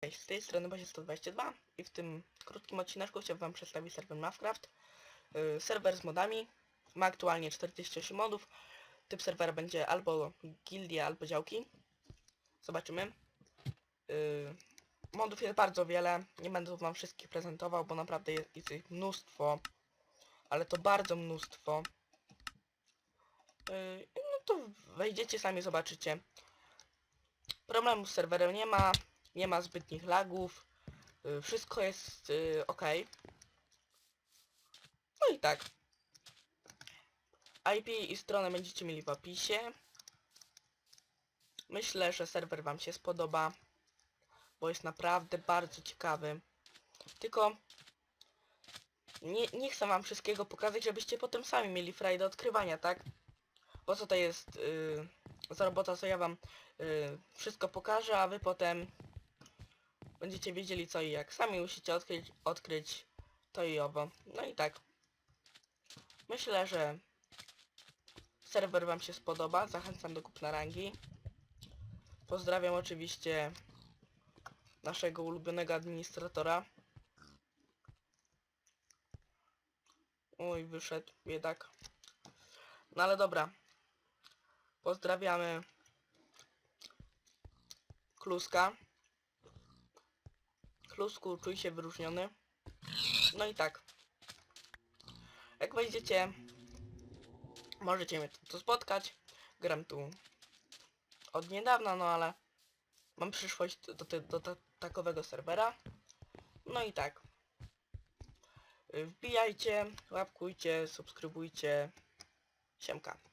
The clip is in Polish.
Cześć, z tej strony Bazie 122 i w tym krótkim odcineczku chciałbym wam przedstawić serwer Minecraft. Yy, serwer z modami, ma aktualnie 48 modów. Typ serwera będzie albo gildia, albo działki. Zobaczymy. Yy, modów jest bardzo wiele, nie będę wam wszystkich prezentował, bo naprawdę jest, ich mnóstwo. Ale to bardzo mnóstwo. Yy, no to wejdziecie, sami zobaczycie. Problemu z serwerem nie ma, nie ma zbytnich lagów, y, wszystko jest y, ok. No i tak. IP i stronę będziecie mieli w opisie. Myślę, że serwer wam się spodoba, bo jest naprawdę bardzo ciekawy. Tylko nie, nie chcę wam wszystkiego pokazać, żebyście potem sami mieli frajdę odkrywania, tak? Po co to jest yy, za robota, co ja wam yy, wszystko pokażę, a wy potem będziecie wiedzieli co i jak. Sami musicie odkryć, odkryć to i owo. No i tak. Myślę, że serwer wam się spodoba. Zachęcam do kupna rangi. Pozdrawiam oczywiście naszego ulubionego administratora. Oj, wyszedł, biedak. No ale dobra. Pozdrawiamy Kluska. Klusku, czuj się wyróżniony. No i tak. Jak wejdziecie, możecie mnie tu spotkać. Gram tu od niedawna, no ale mam przyszłość do, do, do, do takowego serwera. No i tak. Wbijajcie, łapkujcie, subskrybujcie. Siemka.